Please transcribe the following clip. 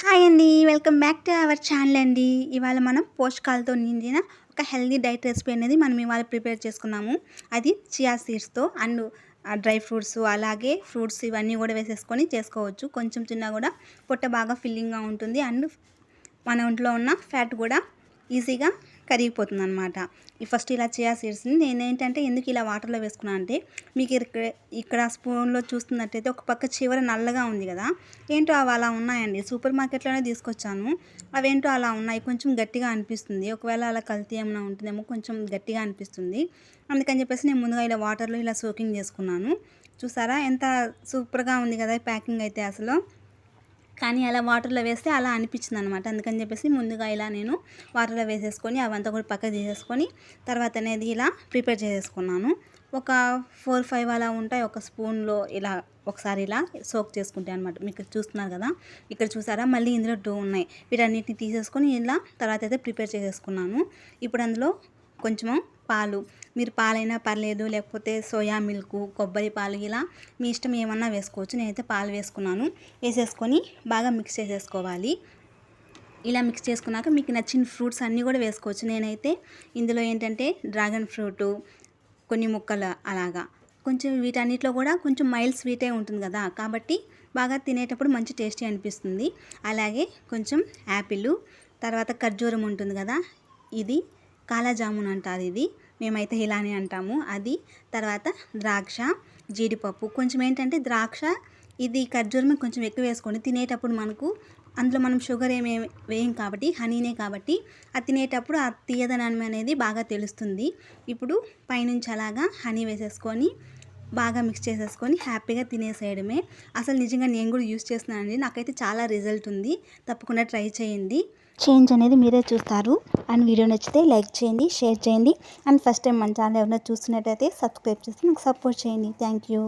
Hi అండి welcome back to our channel అండి. ఇవాళ మనం పోషకాలతో నిండిన ఒక హెల్దీ డైట్ రెసిపీ అనేది మనం ఇవాళ ప్రిపేర్ చేసుకున్నాము. అది చియా సీడ్స్తో అండ్ డ్రై ఫ్రూట్స్ అలాగే ఫ్రూట్స్ ఇవన్నీ కూడా వేసేసుకొని చేసుకోవచ్చు. కొంచెం తిన్నా కూడా పొట్ట బాగా ఫిల్లింగ్గా ఉంటుంది. అండ్ మన ఒంట్లో ఉన్న ఫ్యాట్ కూడా ఈజీగా కరిగిపోతుంది అనమాట ఈ ఫస్ట్ ఇలా చియా సీడ్స్ని నేను ఏంటంటే ఎందుకు ఇలా వాటర్లో వేసుకున్నాను అంటే మీకు ఇక్కడ ఇక్కడ స్పూన్లో చూస్తున్నట్టయితే ఒక పక్క చివర నల్లగా ఉంది కదా. ఏంటో అవి అలా ఉన్నాయండి. సూపర్ మార్కెట్లోనే తీసుకొచ్చాను. అవేంటో అలా ఉన్నాయి. కొంచెం గట్టిగా అనిపిస్తుంది. ఒకవేళ అలా కల్తీ ఏమైనా ఉంటుందేమో కొంచెం గట్టిగా అనిపిస్తుంది. అందుకని చెప్పేసి నేను ముందుగా ఇలా వాటర్లో ఇలా సోకింగ్ చేసుకున్నాను. చూసారా? ఎంత సూపర్గా ఉంది కదా ప్యాకింగ్ అయితే అసలు. కానీ అలా వాటర్లో వేస్తే అలా అనిపించింది అనమాట అందుకని చెప్పేసి ముందుగా ఇలా నేను వాటర్లో వేసేసుకొని అవంతా కూడా పక్కకు చేసేసుకొని తర్వాత అనేది ఇలా ప్రిపేర్ చేసేసుకున్నాను. ఒక ఫోర్ ఫైవ్ అలా ఉంటాయి. ఒక స్పూన్లో ఇలా ఒకసారి ఇలా సోక్ చేసుకుంటాయి అనమాట. మీకు చూస్తున్నారు కదా? ఇక్కడ చూసారా? మళ్ళీ ఇందులో టూ ఉన్నాయి. వీటన్నిటిని తీసేసుకొని ఇలా తర్వాత అయితే ప్రిపేర్ చేసేసుకున్నాను. ఇప్పుడు అందులో కొంచెము పాలు. మీరు పాలైనా పర్లేదు లేకపోతే సోయా మిల్క్ కొబ్బరి పాలు ఇలా మీ ఇష్టం ఏమన్నా వేసుకోవచ్చు. నేనైతే పాలు వేసుకున్నాను. వేసేసుకొని బాగా మిక్స్ చేసేసుకోవాలి. ఇలా మిక్స్ చేసుకున్నాక మీకు నచ్చిన ఫ్రూట్స్ అన్నీ కూడా వేసుకోవచ్చు. నేనైతే ఇందులో ఏంటంటే డ్రాగన్ ఫ్రూటు కొన్ని ముక్కలు అలాగా. కొంచెం వీటన్నిటిలో కూడా కొంచెం మైల్డ్ స్వీటే ఉంటుంది కదా. కాబట్టి బాగా తినేటప్పుడు మంచి టేస్టీ అనిపిస్తుంది. అలాగే కొంచెం యాపిల్ తర్వాత ఖర్జూరం ఉంటుంది కదా. ఇది కాలాజామున్ అంటారు ఇది మేమైతే ఇలానే అంటాము. అది తర్వాత ద్రాక్ష జీడిపప్పు. కొంచెం ఏంటంటే ద్రాక్ష ఇది ఖర్జూరం కొంచెం ఎక్కువ వేసుకొని తినేటప్పుడు మనకు అందులో మనం షుగర్ ఏమే వేయం కాబట్టి హనీనే కాబట్టి అది తినేటప్పుడు ఆ తీయదనం అనేది బాగా తెలుస్తుంది. ఇప్పుడు పైనుంచి అలాగా హనీ వేసేసుకొని బాగా మిక్స్ చేసేసుకొని హ్యాపీగా తినేసేయడమే. అసలు నిజంగా నేను కూడా యూస్ చేస్తున్నానండి. నాకైతే చాలా రిజల్ట్ ఉంది. తప్పకుండా ట్రై చేయండి. చేంజ్ అనేది మీరే చూస్తారు. అండ్ వీడియో నచ్చితే లైక్ చేయండి షేర్ చేయండి. అండ్ ఫస్ట్ టైం మన ఛానల్ ఎవరైనా చూస్తున్నట్టయితే సబ్స్క్రైబ్ చేసి నాకు సపోర్ట్ చేయండి. Thank you.